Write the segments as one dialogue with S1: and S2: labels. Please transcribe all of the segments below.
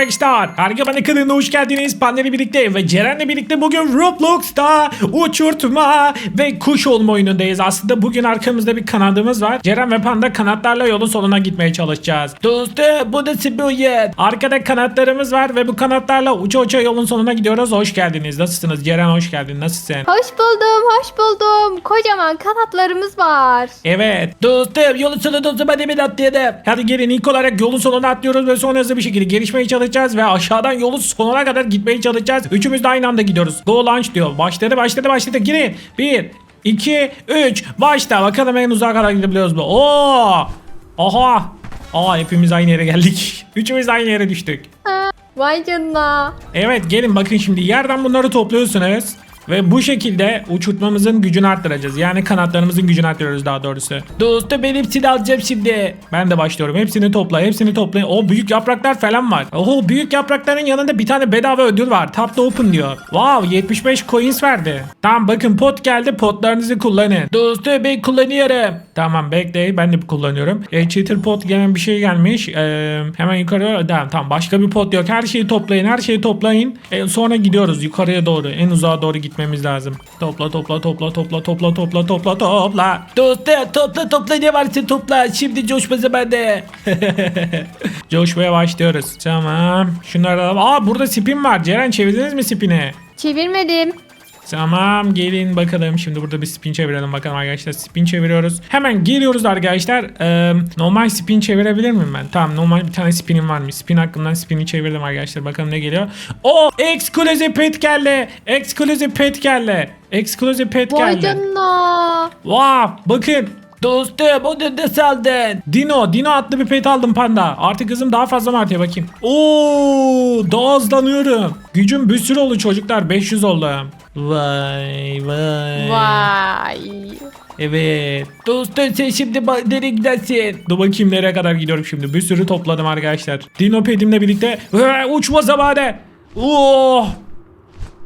S1: arkadaşlar. Harika Panda kanalına hoş geldiniz. Panda'yla birlikte ve Ceren'le birlikte bugün Roblox'ta uçurtma ve kuş olma oyunundayız. Aslında bugün arkamızda bir kanadımız var. Ceren ve Panda kanatlarla yolun sonuna gitmeye çalışacağız. Dostum bu da Sibirya. Arkada kanatlarımız var ve bu kanatlarla uça uça yolun sonuna gidiyoruz. Hoş geldiniz. Nasılsınız? Ceren hoş geldin. Nasılsın?
S2: Hoş buldum, hoş buldum. Kocaman kanatlarımız var.
S1: Evet. Dostum yolun sonuna o zaman demin atlayalım. Hadi gelin ilk olarak yolun sonuna atlıyoruz ve sonra hızlı bir şekilde gelişmeye çalışacağız ve aşağıdan yolun sonuna kadar gitmeye çalışacağız. Üçümüz de aynı anda gidiyoruz. Go launch diyor. Başladı başladı başladı. Girin. Bir, iki, üç. Başla. Bakalım en uzağa kadar gidebiliyoruz mu? Oo. Aha. Aa hepimiz aynı yere geldik. Üçümüz de aynı yere düştük.
S2: Vay canına.
S1: Evet gelin bakın şimdi yerden bunları topluyorsunuz. Ve bu şekilde uçurtmamızın gücünü arttıracağız. Yani kanatlarımızın gücünü arttırıyoruz daha doğrusu. Dostum ben hepsini alacağım şimdi. Ben de başlıyorum. Hepsini topla. Hepsini toplayın. O büyük yapraklar falan var. Oho büyük yaprakların yanında bir tane bedava ödül var. Tap to open diyor. Wow 75 coins verdi. Tamam bakın pot geldi. Potlarınızı kullanın. Dostum ben kullanıyorum. Tamam bekle ben de kullanıyorum. E, cheater pot gelen bir şey gelmiş. E, hemen yukarı tamam, tamam başka bir pot yok. Her şeyi toplayın. Her şeyi toplayın. E, sonra gidiyoruz yukarıya doğru. En uzağa doğru gitmemiz lazım. Topla topla topla topla topla topla topla topla. Dostum topla topla ne varsa topla. Şimdi coşma zamanı. Coşmaya başlıyoruz. Tamam. Şunları alalım. Aa burada spin var. Ceren çevirdiniz mi spini?
S2: Çevirmedim.
S1: Tamam gelin bakalım. Şimdi burada bir spin çevirelim bakalım arkadaşlar. Spin çeviriyoruz. Hemen geliyoruz arkadaşlar. Ee, normal spin çevirebilir miyim ben? Tamam normal bir tane spinim var mı? Spin hakkından spini çevirdim arkadaşlar. Bakalım ne geliyor. O exclusive pet geldi. Exclusive pet geldi. Exclusive pet
S2: Vay
S1: geldi.
S2: canına.
S1: Wow bakın. Dostum onu da saldın. Dino. Dino adlı bir pet aldım panda. Artık hızım daha fazla mı artıyor bakayım. Oo, daha hızlanıyorum. Gücüm bir sürü oldu çocuklar. 500 oldum. Vay vay.
S2: Vay.
S1: Evet. Dostum sen şimdi nereye gidersin? Dur bakayım nereye kadar gidiyorum şimdi. Bir sürü topladım arkadaşlar. Dino pedimle birlikte uçma zamanı. Oh.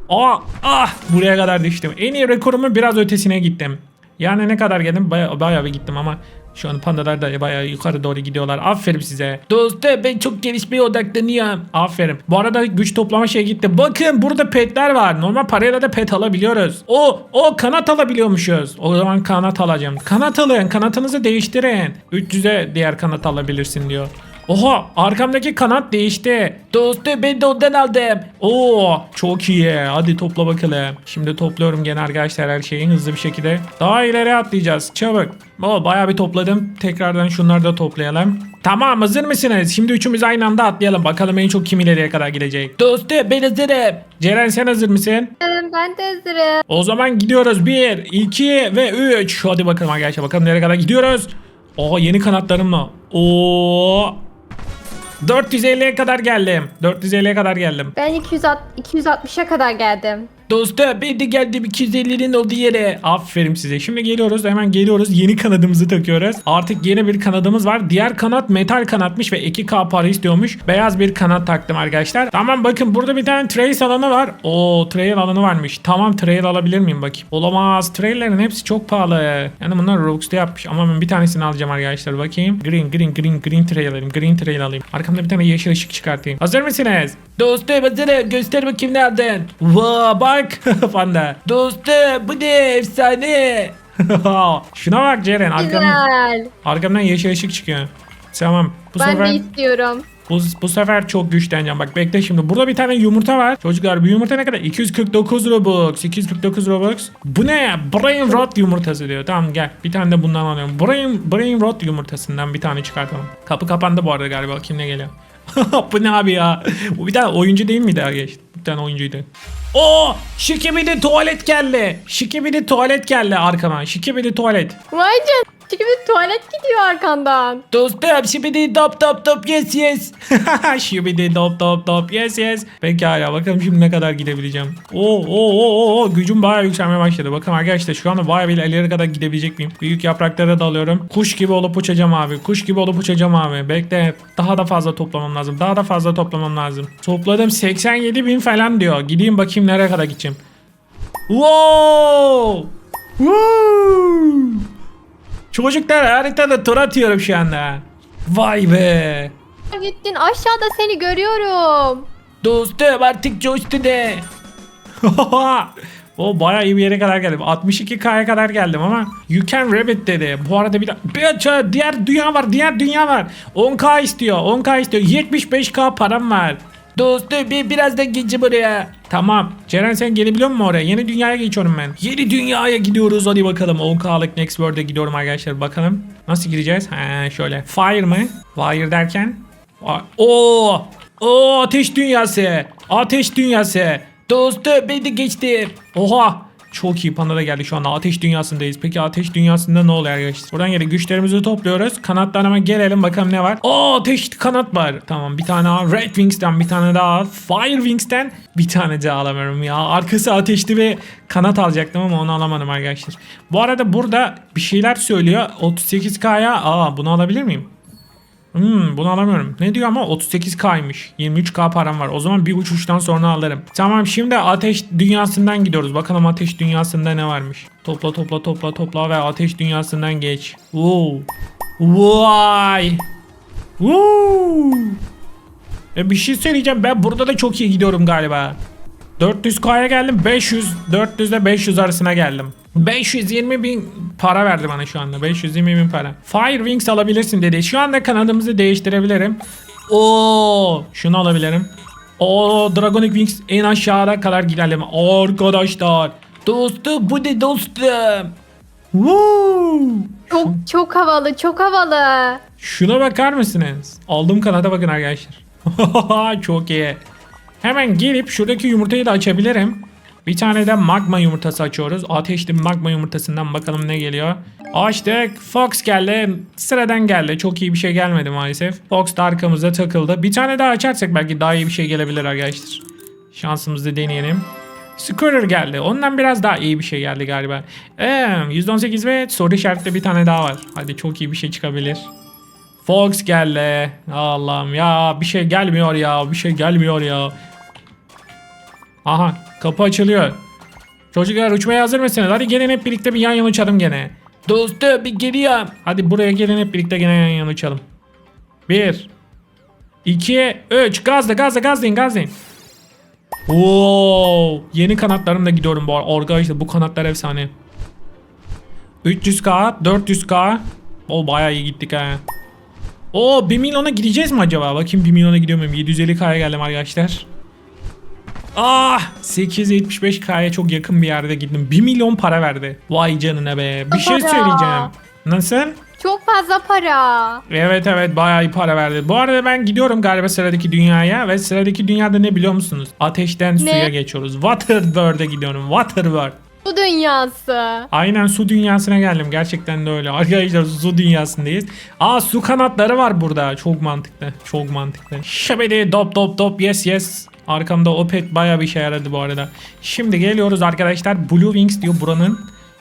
S1: Aa, ah buraya kadar düştüm. En iyi rekorumun biraz ötesine gittim. Yani ne kadar geldim baya, bayağı bir gittim ama şu an pandalar da bayağı yukarı doğru gidiyorlar. Aferin size. Dostum ben çok gelişmeye odaklanıyorum. Aferin. Bu arada güç toplama şey gitti. Bakın burada petler var. Normal parayla da pet alabiliyoruz. O o kanat alabiliyormuşuz. O zaman kanat alacağım. Kanat alın. Kanatınızı değiştirin. 300'e diğer kanat alabilirsin diyor. Oha arkamdaki kanat değişti. Dostum ben de ondan aldım. Oo çok iyi. Hadi topla bakalım. Şimdi topluyorum gene arkadaşlar her şeyi hızlı bir şekilde. Daha ileri atlayacağız. Çabuk. Oo bayağı bir topladım. Tekrardan şunları da toplayalım. Tamam hazır mısınız? Şimdi üçümüz aynı anda atlayalım. Bakalım en çok kim ileriye kadar gidecek. Dostum ben hazırım. Ceren sen hazır mısın?
S2: Evet, Ben de hazırım.
S1: O zaman gidiyoruz. 1, 2 ve 3. Hadi bakalım arkadaşlar. Bakalım nereye kadar gidiyoruz. Oo yeni kanatlarımla. Oo. 450'ye kadar geldim. 450'ye kadar geldim.
S2: Ben 260 260'a kadar geldim.
S1: Dostum ben de geldim 250'nin olduğu yere. Aferin size. Şimdi geliyoruz hemen geliyoruz. Yeni kanadımızı takıyoruz. Artık yeni bir kanadımız var. Diğer kanat metal kanatmış ve 2K para istiyormuş. Beyaz bir kanat taktım arkadaşlar. Tamam bakın burada bir tane trace alanı var. Oo trail alanı varmış. Tamam trail alabilir miyim bakayım. Olamaz. Trail'lerin hepsi çok pahalı. Yani bunlar Rogues'ta yapmış. Ama ben bir tanesini alacağım arkadaşlar. Bakayım. Green green green green trail alayım. Green trail alayım. Arkamda bir tane yeşil ışık çıkartayım. Hazır mısınız? Dostum hazırım. Göster bakayım ne aldın. Vaa bak. Panda. Dostum bu ne efsane. Şuna bak Ceren. Arkamdan,
S2: Güzel.
S1: arkamdan yeşil ışık çıkıyor. Tamam. Bu
S2: ben
S1: sefer
S2: de istiyorum.
S1: bu, bu sefer çok güçleneceğim. Bak bekle şimdi. Burada bir tane yumurta var. Çocuklar bu yumurta ne kadar? 249 Robux. 249 Robux. Bu ne? Brain rot yumurtası diyor. Tamam gel. Bir tane de bundan alıyorum. Brain, brain rot yumurtasından bir tane çıkartalım. Kapı kapandı bu arada galiba. Kim ne geliyor? bu ne abi ya? Bu bir tane oyuncu değil miydi arkadaş? Bir tane oyuncuydu. Oo! Şikibidi tuvalet geldi. Şikibidi tuvalet geldi arkama. Şikibidi tuvalet.
S2: Vay canına. Çünkü bir tuvalet gidiyor arkandan.
S1: Dostum şibidi dop dop dop yes yes. şibidi dop dop dop yes yes. Pekala bakalım şimdi ne kadar gidebileceğim. Oo oo oo oo gücüm bayağı yükselmeye başladı. Bakın arkadaşlar şu anda bayağı bir ileri kadar gidebilecek miyim? Büyük yapraklara dalıyorum. Kuş gibi olup uçacağım abi. Kuş gibi olup uçacağım abi. Bekle daha da fazla toplamam lazım. Daha da fazla toplamam lazım. Topladım 87 bin falan diyor. Gideyim bakayım nereye kadar gideceğim. Wow! Woo! Çocuklar haritada tur atıyorum şu anda. Vay be.
S2: gittin? Aşağıda seni görüyorum.
S1: Dostum artık coştu de. o bayağı iyi bir yere kadar geldim. 62K'ya kadar geldim ama You can rabbit dedi. Bu arada bir, bir diğer dünya var. Diğer dünya var. 10K istiyor. 10K istiyor. 75K param var. Dostum bir biraz da gece buraya. Tamam. Ceren sen gelebiliyor musun oraya? Yeni dünyaya geçiyorum ben. Yeni dünyaya gidiyoruz. Hadi bakalım. 10K'lık Next World'e gidiyorum arkadaşlar. Bakalım. Nasıl gireceğiz? Ha şöyle. Fire mı? Fire derken? Oo! Oo ateş dünyası. Ateş dünyası. Dostum ben de geçtim. Oha. Çok iyi panda da geldi şu anda ateş dünyasındayız. Peki ateş dünyasında ne oluyor arkadaşlar? Buradan geri güçlerimizi topluyoruz. Kanattan hemen gelelim bakalım ne var. Aa ateş kanat var. Tamam bir tane daha Red Wings'ten bir tane daha Fire Wings'ten bir tane daha alamıyorum ya. Arkası ateşli bir kanat alacaktım ama onu alamadım arkadaşlar. Bu arada burada bir şeyler söylüyor. 38K'ya aa bunu alabilir miyim? Hmm, bunu alamıyorum. Ne diyor ama 38K'ymış. 23K param var. O zaman bir uçuştan sonra alırım. Tamam şimdi ateş dünyasından gidiyoruz. Bakalım ateş dünyasında ne varmış. Topla topla topla topla ve ateş dünyasından geç. Wow. Vay. Woo. E bir şey söyleyeceğim. Ben burada da çok iyi gidiyorum galiba. 400K'ya geldim. 500, 400 ile 500 arasına geldim. 520 bin para verdi bana şu anda. 520 bin para. Fire Wings alabilirsin dedi. Şu anda kanadımızı değiştirebilirim. Oo, şunu alabilirim. O Dragonic Wings en aşağıda kadar gidelim. Arkadaşlar. Dostum bu ne dostum? Woo.
S2: Çok çok havalı, çok havalı.
S1: Şuna bakar mısınız? Aldığım kanada bakın arkadaşlar. Çok iyi. Hemen gelip şuradaki yumurtayı da açabilirim. Bir tane de magma yumurtası açıyoruz. Ateşli magma yumurtasından bakalım ne geliyor. Açtık. Fox geldi. Sıradan geldi. Çok iyi bir şey gelmedi maalesef. Fox da arkamızda takıldı. Bir tane daha açarsak belki daha iyi bir şey gelebilir arkadaşlar. Şansımızı deneyelim. Scooter geldi. Ondan biraz daha iyi bir şey geldi galiba. Ee, %18 ve soru işaretli bir tane daha var. Hadi çok iyi bir şey çıkabilir. Fox geldi. Allah'ım ya bir şey gelmiyor ya. Bir şey gelmiyor ya. Aha kapı açılıyor. Çocuklar uçmaya hazır mısınız? Hadi gelin hep birlikte bir yan yana uçalım gene. Dostum bir geliyorum. Hadi buraya gelin hep birlikte gene yan yana uçalım. Bir. iki, Üç. Gazla gazla gazlayın gazlayın. Oo, yeni kanatlarımla gidiyorum bu arada. Arkadaşlar bu kanatlar efsane. 300k, 400k. O bayağı iyi gittik ha. Oo 1 milyona gideceğiz mi acaba? Bakayım 1 milyona gidiyor muyum? 750k'ya geldim arkadaşlar. Ah 875k'ya çok yakın bir yerde gittim. 1 milyon para verdi. Vay canına be. Bir şey söyleyeceğim. Nasıl?
S2: Çok fazla para.
S1: Evet evet bayağı iyi para verdi. Bu arada ben gidiyorum galiba sıradaki dünyaya ve sıradaki dünyada ne biliyor musunuz? Ateşten suya geçiyoruz. Waterworld'e gidiyorum. Waterworld.
S2: Bu dünyası.
S1: Aynen su dünyasına geldim. Gerçekten de öyle. Arkadaşlar su dünyasındayız. Aa su kanatları var burada. Çok mantıklı. Çok mantıklı. Şabedi dop dop dop yes yes. Arkamda o pet baya bir şey yaradı bu arada. Şimdi geliyoruz arkadaşlar. Blue Wings diyor buranın.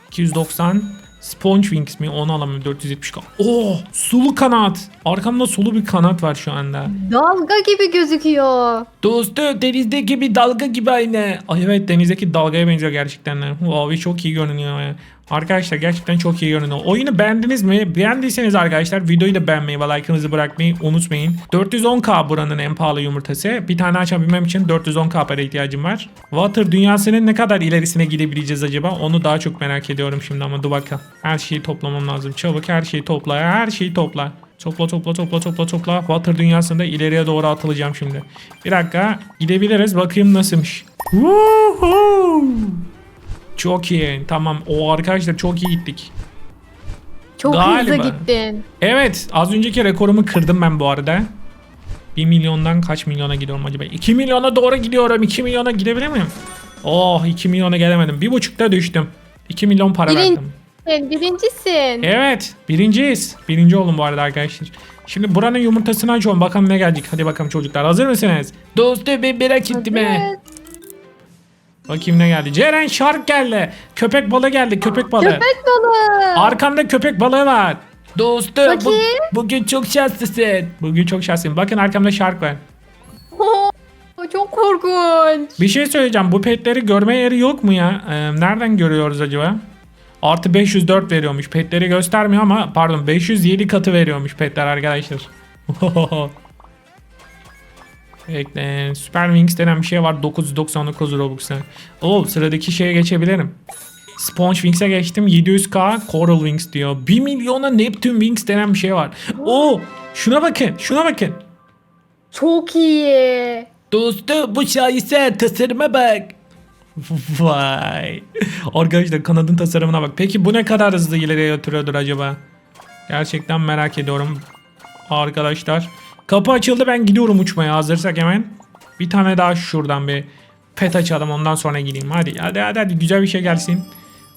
S1: 290 Sponge Wings mi? Onu alamıyorum. 470 k Oh! Sulu kanat. Arkamda sulu bir kanat var şu anda.
S2: Dalga gibi gözüküyor.
S1: Dostu denizdeki bir dalga gibi aynı. Ay evet denizdeki dalgaya benziyor gerçekten. Wow çok iyi görünüyor. ya. Arkadaşlar gerçekten çok iyi görünüyor. Oyunu beğendiniz mi? Beğendiyseniz arkadaşlar videoyu da beğenmeyi ve like'ınızı bırakmayı unutmayın. 410k buranın en pahalı yumurtası. Bir tane açabilmem için 410k para ihtiyacım var. Water dünyasının ne kadar ilerisine gidebileceğiz acaba? Onu daha çok merak ediyorum şimdi ama dur bakalım. Her şeyi toplamam lazım. Çabuk her şeyi topla. Her şeyi topla. Topla topla topla topla topla. Water dünyasında ileriye doğru atılacağım şimdi. Bir dakika. Gidebiliriz. Bakayım nasılmış. Woohoo! Çok iyi. Tamam. O arkadaşlar çok iyi gittik.
S2: Çok
S1: Galiba.
S2: hızlı gittin.
S1: Evet. Az önceki rekorumu kırdım ben bu arada. 1 milyondan kaç milyona gidiyorum acaba? 2 milyona doğru gidiyorum. 2 milyona gidebilir miyim? Oh 2 milyona gelemedim. Bir buçukta düştüm. 2 milyon para
S2: Birin-
S1: verdim.
S2: Birincisin.
S1: Evet. Birinciyiz. Birinci oldum bu arada arkadaşlar. Şimdi buranın yumurtasını açıyorum. Bakalım ne gelecek. Hadi bakalım çocuklar. Hazır mısınız? Dostum ben merak ettim he. Bakayım ne geldi. Ceren şark geldi. Köpek balığı geldi. Köpek balığı.
S2: Köpek balığı.
S1: Arkamda köpek balığı var. Dostum bu-
S2: Bakayım.
S1: bugün çok şanslısın. Bugün çok şanslıyım. Bakın arkamda şark var.
S2: Oo, çok korkunç.
S1: Bir şey söyleyeceğim. Bu petleri görme yeri yok mu ya? Ee, nereden görüyoruz acaba? Artı 504 veriyormuş. Petleri göstermiyor ama pardon 507 katı veriyormuş petler arkadaşlar. Bekle. Super Wings denen bir şey var. 999 Robux'a. Oo sıradaki şeye geçebilirim. Sponge Wings'e geçtim. 700k Coral Wings diyor. 1 milyona Neptune Wings denen bir şey var. Oo şuna bakın. Şuna bakın.
S2: Çok iyi.
S1: Dostum bu şaheser tasarıma bak. Vay. Arkadaşlar kanadın tasarımına bak. Peki bu ne kadar hızlı ileriye götürüyordur acaba? Gerçekten merak ediyorum. Arkadaşlar. Kapı açıldı ben gidiyorum uçmaya hazırsak hemen. Bir tane daha şuradan bir pet açalım ondan sonra gideyim. Hadi hadi hadi, hadi. güzel bir şey gelsin.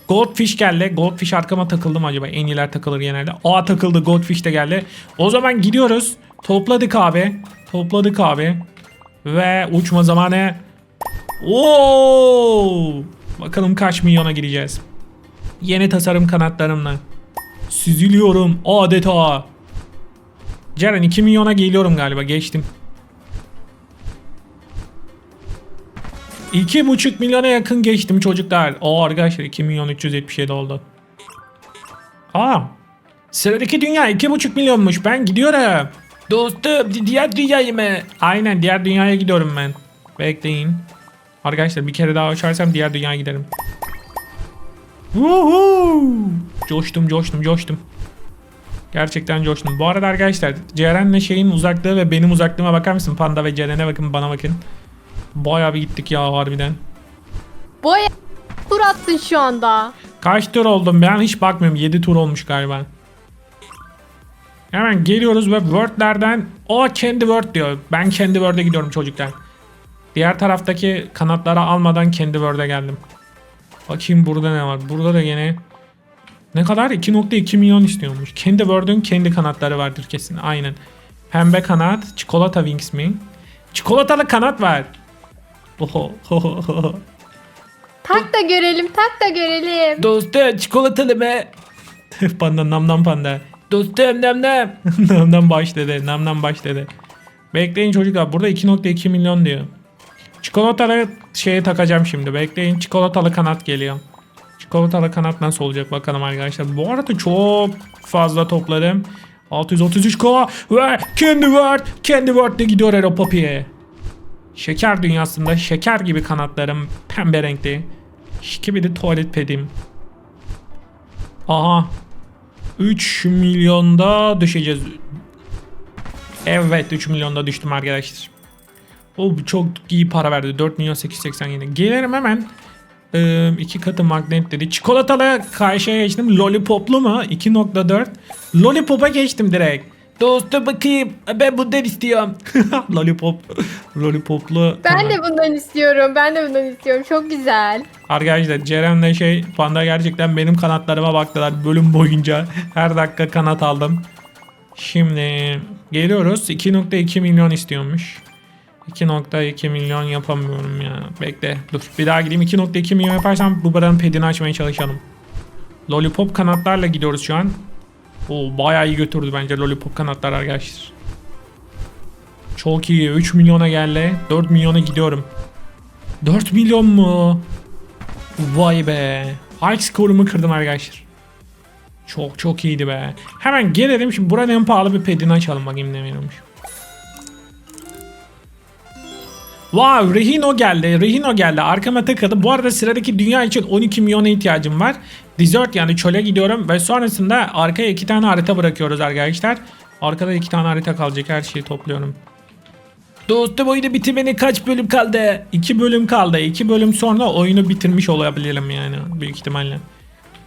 S1: Goldfish geldi. Goldfish arkama takıldım acaba. En iyiler takılır genelde. Aa takıldı. Goldfish de geldi. O zaman gidiyoruz. Topladık abi. Topladık abi. Ve uçma zamanı. Oo! Bakalım kaç milyona gireceğiz. Yeni tasarım kanatlarımla. Süzülüyorum adeta. Ceren 2 milyona geliyorum galiba. Geçtim. 2,5 milyona yakın geçtim çocuklar. Aa arkadaşlar 2 milyon 377 oldu. Aa. Sıradaki dünya 2,5 milyonmuş. Ben gidiyorum. Dostum di- diğer dünyaya mı? Aynen diğer dünyaya gidiyorum ben. Bekleyin. Arkadaşlar bir kere daha uçarsam diğer dünyaya giderim. Woohoo! Coştum coştum coştum. Gerçekten coştum. Bu arada arkadaşlar Ceren'le şeyin uzaklığı ve benim uzaklığıma bakar mısın? Panda ve Ceren'e bakın bana bakın. Bayağı bir gittik ya harbiden.
S2: Boya tur attın şu anda.
S1: Kaç tur oldum ben hiç bakmıyorum. 7 tur olmuş galiba. Hemen geliyoruz ve Word'lerden o kendi Word diyor. Ben kendi Word'e gidiyorum çocuklar. Diğer taraftaki kanatları almadan kendi Word'e geldim. Bakayım burada ne var. Burada da yine ne kadar? 2.2 milyon istiyormuş. Kendi Word'ün kendi kanatları vardır kesin. Aynen. Pembe kanat, çikolata wings mi? Çikolatalı kanat var. Oho, oho.
S2: Tak da görelim tak da görelim.
S1: Dostum çikolatalı mı? panda nam nam panda. Dostum nam nam. nam nam başladı. Nam nam başladı. Bekleyin çocuklar. Burada 2.2 milyon diyor. Çikolatalı şeye takacağım şimdi. Bekleyin. Çikolatalı kanat geliyor. Çikolatalı kanat nasıl olacak bakalım arkadaşlar. Bu arada çok fazla topladım. 633k ve kendi word kendi word de gidiyor Aero Poppy'ye. Şeker dünyasında şeker gibi kanatlarım pembe renkli. İki bir de tuvalet pedim. Aha. 3 milyonda düşeceğiz. Evet 3 milyonda düştüm arkadaşlar. O çok iyi para verdi. 4 milyon 887. Gelirim hemen. Ee, iki katı magnet dedi. Çikolatalı karşıya geçtim. Lollipoplu mu? 2.4. Lollipop'a geçtim direkt. Dostum bakayım. Ben bundan istiyorum. Lollipop. Lollipoplu.
S2: Ben de bundan istiyorum. Ben de bundan istiyorum. Çok güzel.
S1: Arkadaşlar Ceren'le şey Panda gerçekten benim kanatlarıma baktılar bölüm boyunca. Her dakika kanat aldım. Şimdi geliyoruz. 2.2 milyon istiyormuş. 2.2 milyon yapamıyorum ya. Bekle dur. Bir daha gideyim. 2.2 milyon yaparsam bu paranın pedini açmaya çalışalım. Lollipop kanatlarla gidiyoruz şu an. Oo bayağı iyi götürdü bence Lollipop kanatlar arkadaşlar. Çok iyi. 3 milyona geldi. 4 milyona gidiyorum. 4 milyon mu? Vay be. High score'umu kırdım arkadaşlar. Çok çok iyiydi be. Hemen gelelim şimdi buranın en pahalı bir pedini açalım bakayım ne veriyormuş. Wow Rehino geldi. Rehino geldi. Arkama takıldı. Bu arada sıradaki dünya için 12 milyona ihtiyacım var. Desert yani çöle gidiyorum ve sonrasında arkaya iki tane harita bırakıyoruz arkadaşlar. Arkada iki tane harita kalacak. Her şeyi topluyorum. Dostum oyunu bitirmene kaç bölüm kaldı? 2 bölüm kaldı. 2 bölüm sonra oyunu bitirmiş olabilirim yani büyük ihtimalle.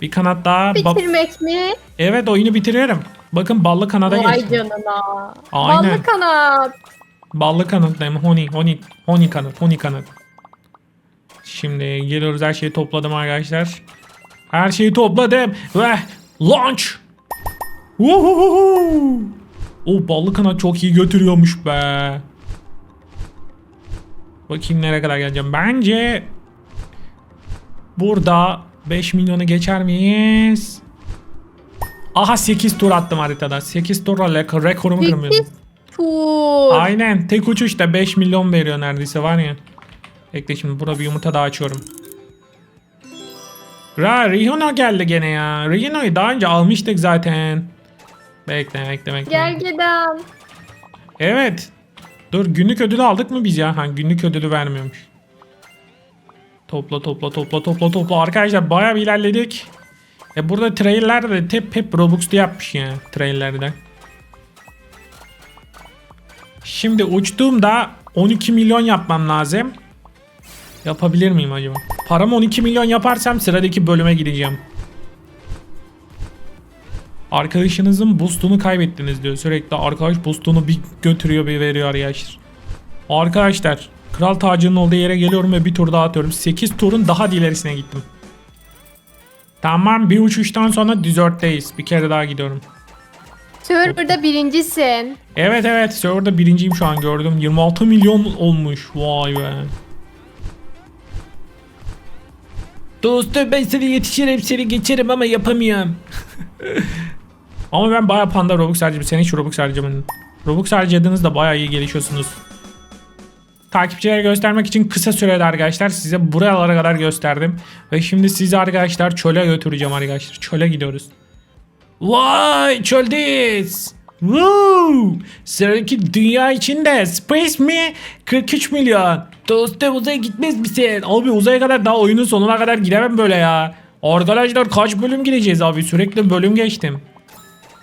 S1: Bir kanat daha.
S2: Bitirmek mi?
S1: evet oyunu bitiriyorum. Bakın ballı kanada
S2: Vay
S1: geçtim.
S2: canına.
S1: Aynen.
S2: Ballı kanat.
S1: Ballı kanatlayım. Honey, honey, honey kanat, honey kanat. Şimdi geliyoruz her şeyi topladım arkadaşlar. Her şeyi topladım ve launch. Woohoo! O ballı kanat çok iyi götürüyormuş be. Bakayım nereye kadar geleceğim. Bence burada 5 milyonu geçer miyiz? Aha 8 tur attım haritada. 8 turla rek- rekorumu kırmıyorum.
S2: 8 tur.
S1: Aynen. Tek uçuşta 5 milyon veriyor neredeyse var ya. Bekle şimdi burada bir yumurta daha açıyorum. Ra Rihino geldi gene ya. Rihino'yu daha önce almıştık zaten. Bekle bekle bekle.
S2: Gergedan.
S1: Evet. Dur günlük ödülü aldık mı biz ya? Ha günlük ödülü vermiyormuş. Topla topla topla topla topla. Arkadaşlar bayağı bir ilerledik. E burada trailer de hep hep Robux'ta yapmış ya trailerde. Şimdi uçtuğumda 12 milyon yapmam lazım. Yapabilir miyim acaba? Paramı 12 milyon yaparsam sıradaki bölüme gideceğim. Arkadaşınızın boostunu kaybettiniz diyor. Sürekli arkadaş boostunu bir götürüyor bir veriyor arkadaşlar. Arkadaşlar kral tacının olduğu yere geliyorum ve bir tur daha atıyorum. 8 turun daha da ilerisine gittim. Tamam bir uçuştan sonra Desert'teyiz. Bir kere daha gidiyorum.
S2: Server'da birincisin.
S1: Evet evet serverda birinciyim şu an gördüm. 26 milyon olmuş. Vay be. Dostum ben seni yetişirim seni geçerim ama yapamıyorum. ama ben bayağı panda Robux harcadım. Sen hiç Robux harcamadın. Robux harcadığınızda bayağı iyi gelişiyorsunuz. Takipçilere göstermek için kısa sürede arkadaşlar size buralara kadar gösterdim. Ve şimdi sizi arkadaşlar çöle götüreceğim arkadaşlar. Çöle gidiyoruz. Vay çöldeyiz. Woo! Sıradaki dünya içinde Space mi? 43 milyon. Dostum uzaya gitmez misin? Abi uzaya kadar daha oyunun sonuna kadar gidemem böyle ya. Arkadaşlar kaç bölüm gideceğiz abi? Sürekli bölüm geçtim.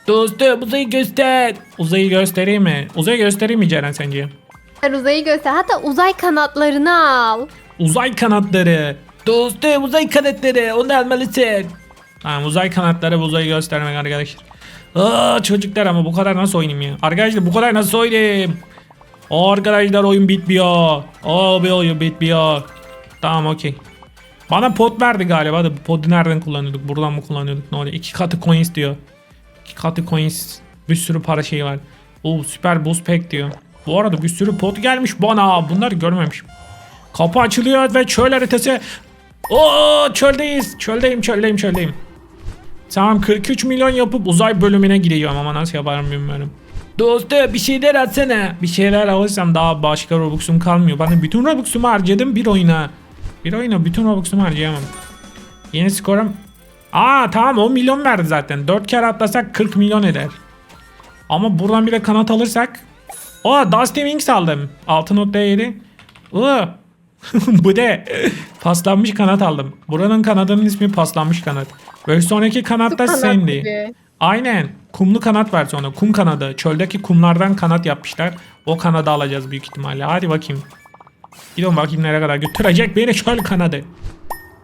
S1: Dostum uzayı göster. Uzayı göstereyim mi? Uzayı göstereyim mi Ceren sence?
S2: Sen uzayı göster. Hatta uzay kanatlarını al.
S1: Uzay kanatları. Dostum uzay kanatları. Onu almalısın. Tamam uzay kanatları uzayı göstermek arkadaşlar. Aa, çocuklar ama bu kadar nasıl oynayayım ya? Arkadaşlar bu kadar nasıl oynayayım? Arkadaşlar oyun bitmiyor. Abi oyun bitmiyor. Tamam okey. Bana pot verdi galiba da podu nereden kullanıyorduk? Buradan mı kullanıyorduk? Ne oluyor? İki katı coins diyor. İki katı coins. Bir sürü para şeyi var. Oo süper boost pack diyor. Bu arada bir sürü pot gelmiş bana. Bunları görmemişim. Kapı açılıyor ve çöl haritası. Oo çöldeyiz. Çöldeyim çöldeyim çöldeyim. Tamam 43 milyon yapıp uzay bölümüne gidiyorum ama nasıl yaparım bilmiyorum. Dostum bir şeyler atsana. Bir şeyler alırsam daha başka Robux'um kalmıyor. Ben de bütün Robux'umu harcadım bir oyuna. Bir oyuna bütün Robux'umu harcayamam. Yeni skorum. Aa tamam 10 milyon verdi zaten. 4 kere atlasak 40 milyon eder. Ama buradan bir de kanat alırsak. Aa Dusty Wings aldım. 6.7. Iı. Bu de paslanmış kanat aldım. Buranın kanadının ismi paslanmış kanat. Ve sonraki kanat da
S2: Kanat
S1: Sandy.
S2: gibi.
S1: Aynen. Kumlu kanat versiyonu. Kum kanadı. Çöldeki kumlardan kanat yapmışlar. O kanadı alacağız büyük ihtimalle. Hadi bakayım. Gidiyorum bakayım nereye kadar götürecek beni çöl kanadı.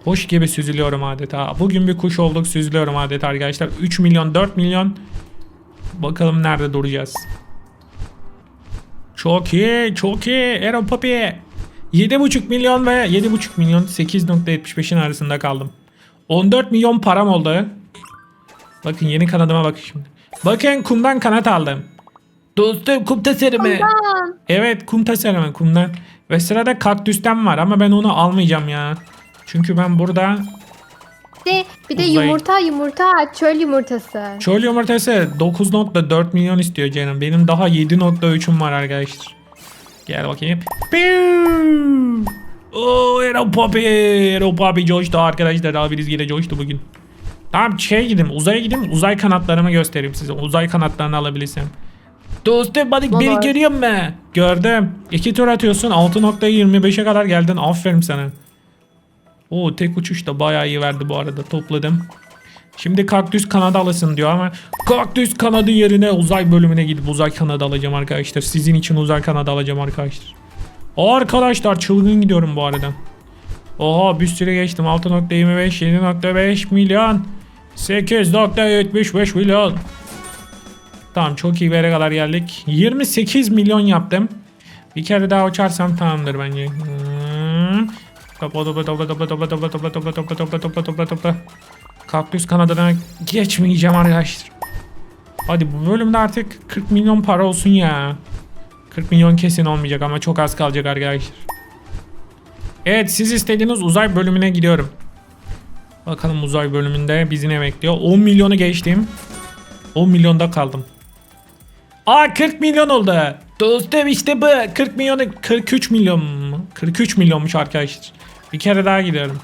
S1: Hoş gibi süzülüyorum adeta. Bugün bir kuş olduk süzülüyorum adeta arkadaşlar. 3 milyon 4 milyon. Bakalım nerede duracağız. Çok iyi çok iyi. Aaron Papi. 7,5 milyon ve 7,5 milyon 8.75'in arasında kaldım. 14 milyon param oldu. Bakın yeni kanadıma bakın şimdi. Bakın kumdan kanat aldım. Dostum kum tasarımı.
S2: Ondan.
S1: Evet kum tasarımı kumdan. Ve sırada kaktüsten var ama ben onu almayacağım ya. Çünkü ben burada
S2: Bir de, bir de
S1: Uzay-
S2: yumurta yumurta çöl yumurtası.
S1: çöl yumurtası 9.4 milyon istiyor canım. Benim daha 7.3'üm var arkadaşlar. Gel bakayım. Piu! Oo Ero Papi. Ero Papi coştu arkadaşlar. Abiniz yine coştu bugün. Tamam şey gideyim uzaya gideyim uzay kanatlarımı göstereyim size. Uzay kanatlarını alabilirsem. Dostum beni
S2: Olur.
S1: görüyor musun? Gördüm. İki tur atıyorsun 6.25'e kadar geldin. Aferin sana. Oo tek uçuş da bayağı iyi verdi bu arada topladım. Şimdi kaktüs kanadı alasın diyor ama kaktüs kanadı yerine uzay bölümüne gidip uzay kanadı alacağım arkadaşlar. Sizin için uzay kanadı alacağım arkadaşlar. Arkadaşlar çılgın gidiyorum bu arada. Oha bir süre geçtim 6.25 7.5 milyon 8.75 milyon Tamam çok iyi bir yere kadar geldik 28 milyon yaptım Bir kere daha uçarsam tamamdır bence Hmm. Topla topla topla topla topla topla topla topla topla topla topla topla topla Kaktüs kanadına geçmeyeceğim arkadaşlar Hadi bu bölümde artık 40 milyon para olsun ya 40 milyon kesin olmayacak ama çok az kalacak arkadaşlar Evet siz istediğiniz uzay bölümüne gidiyorum. Bakalım uzay bölümünde bizi ne bekliyor. 10 milyonu geçtim. 10 milyonda kaldım. Aa 40 milyon oldu. Dostum işte bu. 40 milyonu 43 milyon mu? 43 milyonmuş arkadaşlar. Bir kere daha gidiyorum.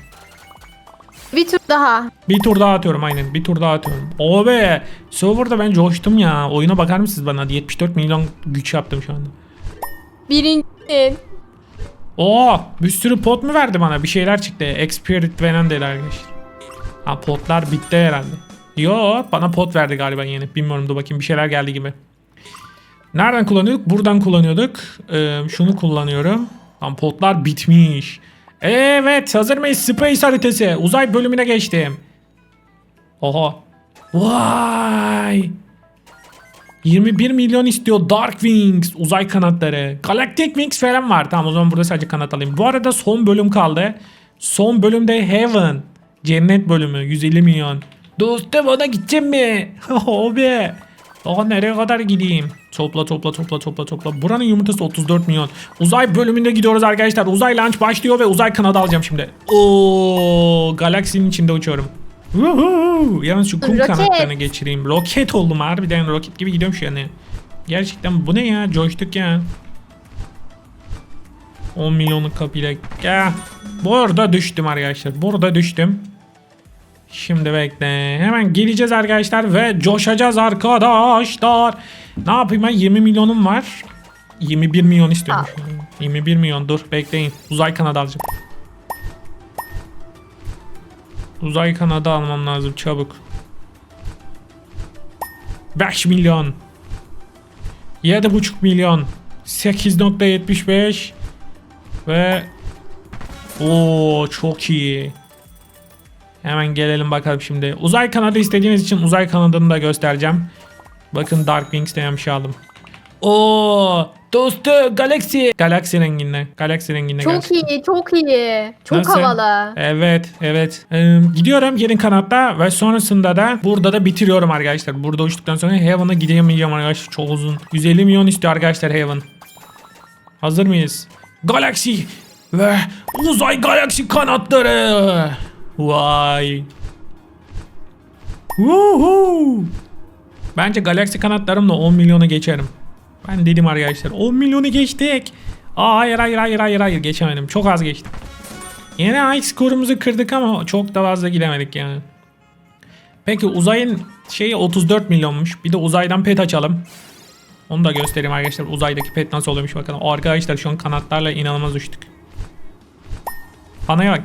S2: Bir tur daha.
S1: Bir tur daha atıyorum aynen. Bir tur daha atıyorum. O be. Server'da ben coştum ya. Oyuna bakar mısınız bana? 74 milyon güç yaptım şu anda.
S2: Birincisin.
S1: Oo, bir sürü pot mu verdi bana? Bir şeyler çıktı. Expirit veren dedi arkadaşlar. Ha potlar bitti herhalde. Yo bana pot verdi galiba yeni. Bilmiyorum dur bakayım bir şeyler geldi gibi. Nereden kullanıyorduk? Buradan kullanıyorduk. Ee, şunu kullanıyorum. Tam potlar bitmiş. Evet hazır mıyız? Space haritası. Uzay bölümüne geçtim. Oha. Vay. 21 milyon istiyor Dark Wings uzay kanatları. Galactic Wings falan var. Tamam o zaman burada sadece kanat alayım. Bu arada son bölüm kaldı. Son bölümde Heaven. Cennet bölümü 150 milyon. Dostum ona gideceğim mi? Abi. Daha nereye kadar gideyim? Topla topla topla topla topla. Buranın yumurtası 34 milyon. Uzay bölümünde gidiyoruz arkadaşlar. Uzay launch başlıyor ve uzay kanadı alacağım şimdi. Oo, galaksinin içinde uçuyorum. Woohoo! Yalnız şu kum
S2: Roket.
S1: kanatlarını geçireyim. Roket oldum harbiden roket gibi gidiyorum şu an. Gerçekten bu ne ya? Coştuk ya. 10 milyonluk kapıyla. Gel. Burada düştüm arkadaşlar. Burada düştüm. Şimdi bekle. Hemen geleceğiz arkadaşlar ve coşacağız arkadaşlar. Ne yapayım ben 20 milyonum var. 21 milyon istiyorum. 21 milyon dur bekleyin. Uzay kanadı alacağım. Uzay kanadı almam lazım çabuk. 5 milyon. 7,5 milyon. 8.75 ve o çok iyi. Hemen gelelim bakalım şimdi. Uzay kanadı istediğiniz için uzay kanadını da göstereceğim. Bakın Dark Wings diye bir şey aldım. Oo, dostu Galaxy. Galaxy renginde. Galaxy renginde.
S2: Çok
S1: gelsin.
S2: iyi, çok iyi. Çok
S1: Nasıl?
S2: havalı.
S1: Evet, evet. Ee, gidiyorum gelin kanatta ve sonrasında da burada da bitiriyorum arkadaşlar. Burada uçtuktan sonra Heaven'a gidemeyeceğim arkadaşlar. Çok uzun. 150 milyon istiyor arkadaşlar Heaven. Hazır mıyız? Galaxy ve uzay galaksi kanatları. Vay. Woohoo. Bence galaksi kanatlarımla 10 milyonu geçerim. Ben dedim arkadaşlar 10 milyonu geçtik. Aa hayır hayır hayır hayır hayır geçemedim. Çok az geçtim. Yine high skorumuzu kırdık ama çok da fazla gidemedik yani. Peki uzayın şeyi 34 milyonmuş. Bir de uzaydan pet açalım. Onu da göstereyim arkadaşlar. Uzaydaki pet nasıl oluyormuş bakalım. Arkadaşlar şu an kanatlarla inanılmaz uçtuk. Bana bak.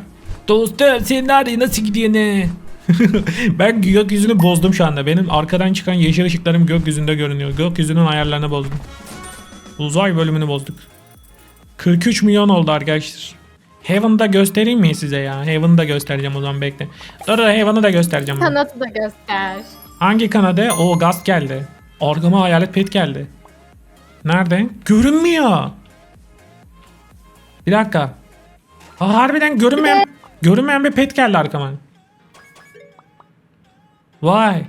S1: Dostum senin nerede nasıl gidiyor ne? ben gökyüzünü bozdum şu anda. Benim arkadan çıkan yeşil ışıklarım gökyüzünde görünüyor. Gökyüzünün ayarlarını bozdum. Uzay bölümünü bozduk. 43 milyon oldu arkadaşlar. Heaven'da göstereyim mi size ya? Heaven'da göstereceğim o zaman bekle. Dur dur Heaven'ı da göstereceğim. ben.
S2: Kanatı da göster.
S1: Hangi kanadı? O gaz geldi. Arkama hayalet pet geldi. Nerede? Görünmüyor. Bir dakika. Aa, harbiden görünmeyen görünmeyen bir pet geldi arkama. Vay.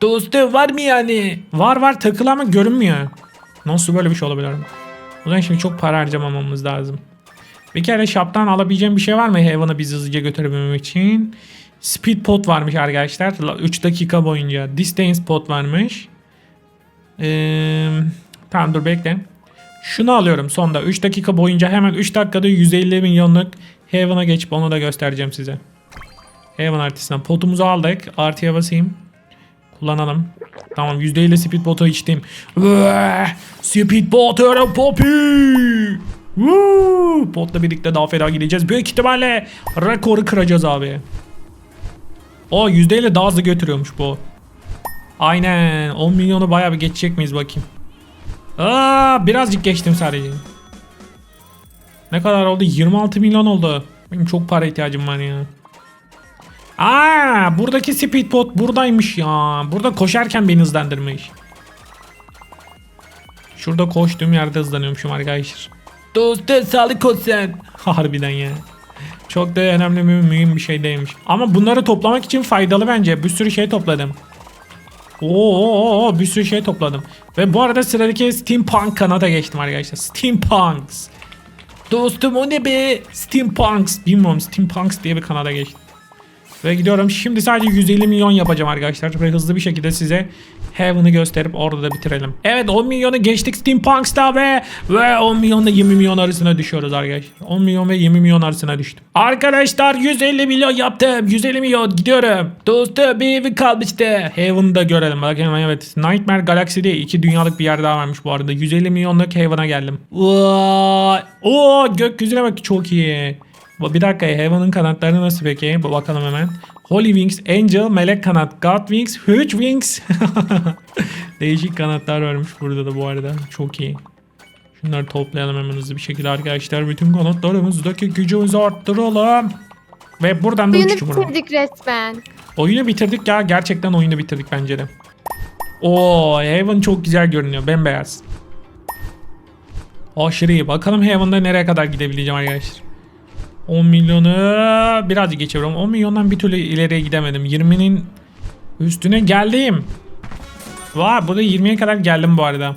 S1: Dostum var mı yani? Var var takılı ama görünmüyor. Nasıl böyle bir şey olabilir? O zaman şimdi çok para harcamamamız lazım. Bir kere shop'tan alabileceğim bir şey var mı Heaven'a biz hızlıca götürebilmem için? Speed pot varmış arkadaşlar. 3 dakika boyunca. Distance pot varmış. Ee, tamam dur bekle. Şunu alıyorum sonda. 3 dakika boyunca hemen 3 dakikada 150 milyonluk Heaven'a geçip onu da göstereceğim size. Heaven artısından potumuzu aldık. Artıya basayım. Kullanalım. Tamam %50 speed botu içtim. Speed bot. Woo! Potla birlikte daha fena gideceğiz. Büyük ihtimalle rekoru kıracağız abi. O %50 daha hızlı götürüyormuş bu. Aynen. 10 milyonu bayağı bir geçecek miyiz bakayım. Aa, birazcık geçtim sadece. Ne kadar oldu? 26 milyon oldu. Benim çok para ihtiyacım var ya. Aa, buradaki speedbot buradaymış ya. Burada koşarken beni hızlandırmış. Şurada koştuğum yerde hızlanıyormuşum arkadaşlar. Dostum sağlık olsun. Harbiden ya. Çok da önemli mü- mühim bir şey değilmiş. Ama bunları toplamak için faydalı bence. Bir sürü şey topladım. Oo, bir sürü şey topladım. Ve bu arada sıradaki Steampunk kanata geçtim arkadaşlar. Steampunks. Dostum o ne be? Steampunks. Bilmiyorum Steampunks diye bir kanada geçtim. Ve gidiyorum şimdi sadece 150 milyon yapacağım arkadaşlar. Ve hızlı bir şekilde size Heaven'ı gösterip orada da bitirelim. Evet 10 milyonu geçtik Steampunks'ta ve ve 10 milyonla 20 milyon arasına düşüyoruz arkadaşlar. 10 milyon ve 20 milyon arasına düştüm. Arkadaşlar 150 milyon yaptım. 150 milyon gidiyorum. Dostum bir evi kalmıştı. Heaven'ı da görelim. Bakın evet. Nightmare Galaxy'de iki dünyalık bir yer daha varmış bu arada. 150 milyonluk Heaven'a geldim. Vay. Oo gökyüzüne bak çok iyi. Bir dakika Heaven'ın kanatları nasıl peki? Bakalım hemen. Holy Wings, Angel, Melek Kanat, God Wings, Huge Wings. Değişik kanatlar varmış burada da bu arada. Çok iyi. Şunları toplayalım hemen hızlı bir şekilde arkadaşlar. Bütün kanatlarımızdaki gücümüzü arttıralım. Ve buradan da
S2: Oyunu bitirdik resmen.
S1: Oyunu bitirdik ya. Gerçekten oyunu bitirdik bence de. Oo, Heaven çok güzel görünüyor. Bembeyaz. Aşırı iyi. Bakalım Heaven'da nereye kadar gidebileceğim arkadaşlar. 10 milyonu birazcık geçiyorum. 10 milyondan bir türlü ileriye gidemedim. 20'nin üstüne geldim. Vay burada 20'ye kadar geldim bu arada.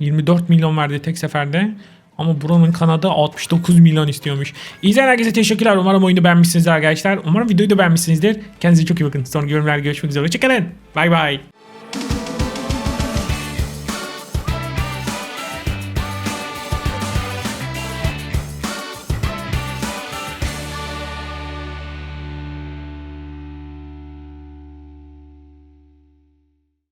S1: 24 milyon verdi tek seferde. Ama buranın kanadı 69 milyon istiyormuş. İzleyen herkese teşekkürler. Umarım oyunu beğenmişsinizdir arkadaşlar. Umarım videoyu da beğenmişsinizdir. Kendinize çok iyi bakın. Sonraki yorumlarda görüşmek üzere. Hoşçakalın. Bay bay.